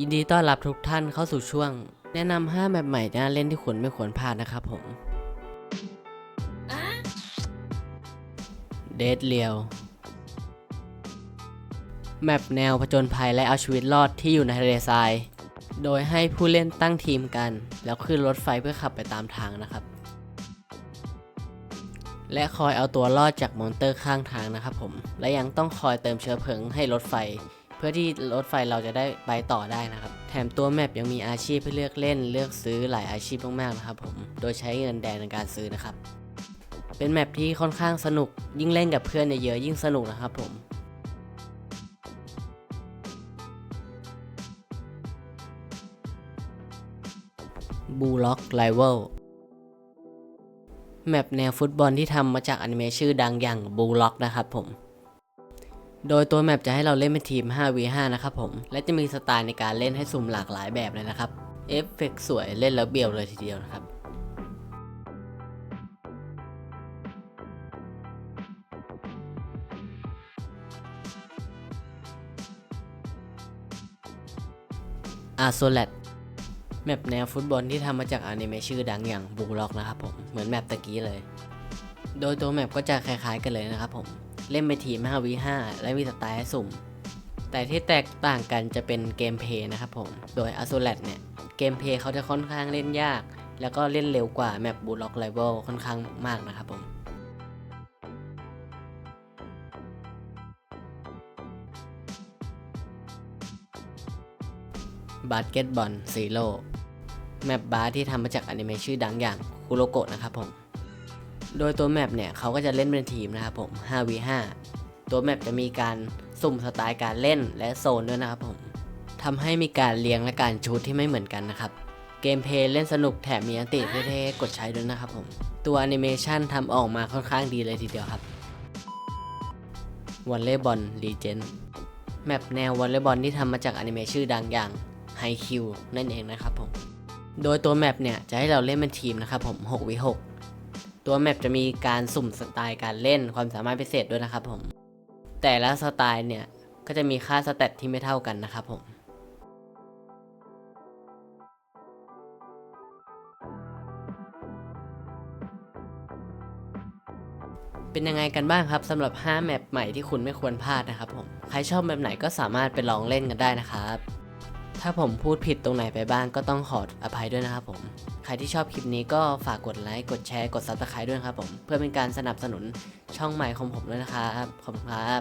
ยินดีต้อนรับทุกท่านเข้าสู่ช่วง แนะนำ5แมปใหม่น่าเล่นที่คุณไม่ควรพลาดนะครับผมเดดเลียวแมปแนวผจญภัยและเอาชีวิตรอดที่อยู่ในทะเลทราย โดยให้ผู้เล่นตั้งทีมกัน แล้วขึ้นรถไฟเพื่อขับไปตามทางนะครับ และคอยเอาตัวรอดจากมอนเตอร์ข้างทางนะครับผม และยังต้องคอยเติมเชื้อเพลิงให้รถไฟ พื่อที่รถไฟเราจะได้ไปต่อได้นะครับ แถมตัวแมปยังมีอาชีพให้เลือกเล่น เลือกซื้อหลายอาชีพมากๆนะครับผมโดยใช้เงินแดงในการซื้อนะครับ เป็นแมปที่ค่อนข้างสนุกยิ่งเล่นกับเพื่อนเยอะยิ่งสนุกนะครับผมบูล็อกไลเวลแมปแนวฟุตบอลที่ทำมาจากอนิเมะชื่อดังอย่างบูล็อกนะครับผม โดยตัวแมปจะให้เราเล่นเป็นทีม 5v5 นะครับผม และจะมีสไตล์ในการเล่นให้สุ่มหลากหลายแบบเลยนะครับ เอฟเฟกต์สวยเล่นแล้วเบียวเลยทีเดียวนะครับอาร์โซแลตแมปแนวฟุตบอลที่ทำมาจากอนิเมะชื่อดังอย่างบูล็อกนะครับผม เหมือนแมปตะกี้เลย โดยตัวแมปก็จะคล้ายๆกันเลยนะครับผม เล่นเป็นทีม 5v5 และมีสไตล์สุ่ม แต่ที่แตกต่างกันจะเป็นเกมเพย์นะครับผม โดย a s o l a t เนี่ย เกมเพย์เขาจะค่อนข้างเล่นยาก แล้วก็เล่นเร็วกว่าแมปบูล็อกไลเวลค่อนข้างมากนะครับผมบาสเกตบอลซีโร่แมปบาสที่ทำมาจากอนิเมะชื่อดังอย่างคุโรโกะนะครับผม โดยตัวแมปเนี่ยเขาก็จะเล่นเป็นทีมนะครับผม 5v5 ตัวแมปจะมีการสุ่มสไตล์การเล่นและโซนด้วยนะครับผมทำให้มีการเลี้ยงและการชูตที่ไม่เหมือนกันนะครับ เกมเพลย์เล่นสนุกแถมมีอันติเท่ๆกดใช้ด้วยนะครับผม ตัวแอนิเมชันทำออกมาค่อนข้างดีเลยทีเดียวครับวอลเลย์บอลลีเจนแมปแนววอลเลย์บอลที่ทำมาจากอนิเมชื่อดังอย่างไฮคิวนั่นเองนะครับผม โดยตัวแมปเนี่ยจะให้เราเล่นเป็นทีมนะครับผม 6v6 ตัวแมปจะมีการสุ่มสไตล์การเล่นความสามารถพิเศษด้วยนะครับผม แต่ละสไตล์เนี่ยก็จะมีค่าสเตตที่ไม่เท่ากันนะครับผมเป็นยังไงกันบ้างครับสำหรับ 5 แมปใหม่ที่คุณไม่ควรพลาดนะครับผม ใครชอบแบบไหนก็สามารถไปลองเล่นกันได้นะครับ ถ้าผมพูดผิดตรงไหนไปบ้างก็ต้องขออภัยด้วยนะครับผม ใครที่ชอบคลิปนี้ก็ฝากกดไลค์ กดแชร์ กด subscribe ด้วยครับผม เพื่อเป็นการสนับสนุนช่องใหม่ของผมด้วยนะครับ ขอบคุณครับ